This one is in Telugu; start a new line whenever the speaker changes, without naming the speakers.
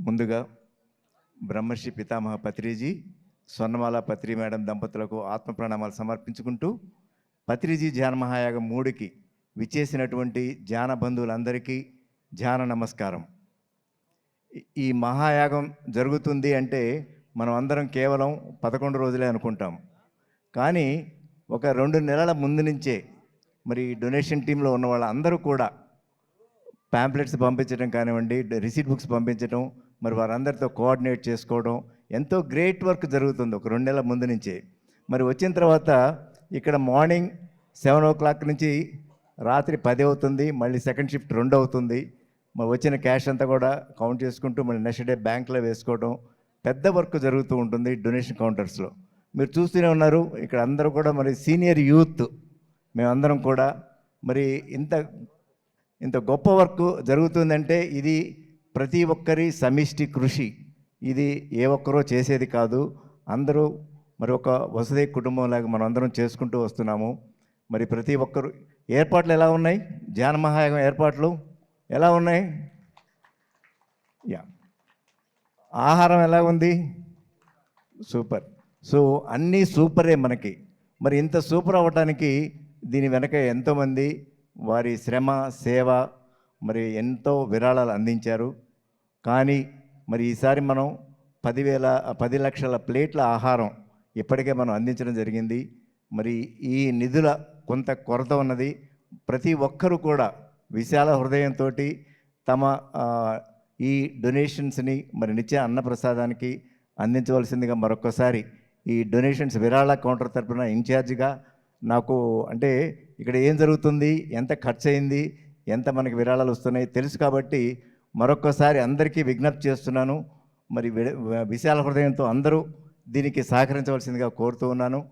ముందుగా బ్రహ్మర్షి పితామహ పత్రిజీ స్వర్ణమాల పత్రి మేడం దంపతులకు ఆత్మ ప్రణామాలు సమర్పించుకుంటూ పత్రిజీ ధ్యాన మహాయాగం మూడుకి విచ్చేసినటువంటి ధ్యాన బంధువులందరికీ ధ్యాన నమస్కారం. ఈ- మహాయాగం జరుగుతుంది అంటే మనం అందరం కేవలం పదకొండు రోజులే అనుకుంటాం. కానీ ఒక రెండు నెలల ముందు నుంచే మరి డొనేషన్ టీంలో ఉన్న వాళ్ళందరూ కూడా ప్యాంప్లెట్స్ పంపించడం కానివ్వండి రిసీట్ బుక్స్ పంపించడం మరి వారందరితో కోఆర్డినేట్ చేసుకోవడం ఎంతో గ్రేట్ వర్క్ జరుగుతుంది. ఒక రెండు నెలల ముందు నుంచే. మరి వచ్చిన తర్వాత ఇక్కడ మార్నింగ్ సెవెన్ ఓ క్లాక్ నుంచి రాత్రి పది అవుతుంది. మళ్ళీ సెకండ్ షిఫ్ట్ రెండు అవుతుంది. మరి వచ్చిన క్యాష్ అంతా కూడా కౌంట్ చేసుకుంటూ మళ్ళీ నెక్స్ట్ డే బ్యాంక్లో వేసుకోవడం పెద్ద వర్క్ జరుగుతూ ఉంటుంది డొనేషన్ కౌంటర్స్లో. మీరు చూస్తూనే ఉన్నారు ఇక్కడ అందరూ కూడా మరి సీనియర్ యూత్. మేమందరం కూడా మరి ఇంత ఇంత గొప్ప వర్క్ జరుగుతుందంటే ఇది ప్రతి ఒక్కరి సమిష్టి కృషి. ఇది ఏ ఒక్కరో చేసేది కాదు. అందరూ మరి ఒక వసతి కుటుంబంలాగా మనం అందరం చేసుకుంటూ వస్తున్నాము. మరి ప్రతి ఒక్కరు ఏర్పాట్లు ఎలా ఉన్నాయి? ధ్యాన ఏర్పాట్లు ఎలా ఉన్నాయి? యా. ఆహారం ఎలా ఉంది? సూపర్. సో అన్నీ సూపరే మనకి. మరి ఇంత సూపర్ అవ్వటానికి దీని వెనక ఎంతోమంది వారి శ్రమ సేవ మరి ఎంతో విరాళాలు అందించారు. కానీ మరి ఈసారి మనం పదివేల పది లక్షల ప్లేట్ల ఆహారం ఇప్పటికే మనం అందించడం జరిగింది. మరి ఈ నిధుల కొంత కొరత ఉన్నది. ప్రతి ఒక్కరూ కూడా విశాల హృదయంతో తమ ఈ డొనేషన్స్ని మరి నిత్య అన్నప్రసాదానికి అందించవలసిందిగా మరొకసారి ఈ డొనేషన్స్ విరాళ కౌంటర్ తరపున ఇన్ఛార్జిగా నాకు అంటే ఇక్కడ ఏం జరుగుతుంది? ఎంత ఖర్చు అయింది ఎంత మనకి విరాళాలు వస్తున్నాయి? తెలుసు కాబట్టి మరొకసారి అందరికీ విజ్ఞప్తి చేస్తున్నాను. మరి వి- విశాల హృదయంతో అందరూ దీనికి సహకరించవలసిందిగా కోరుతూ ఉన్నాను.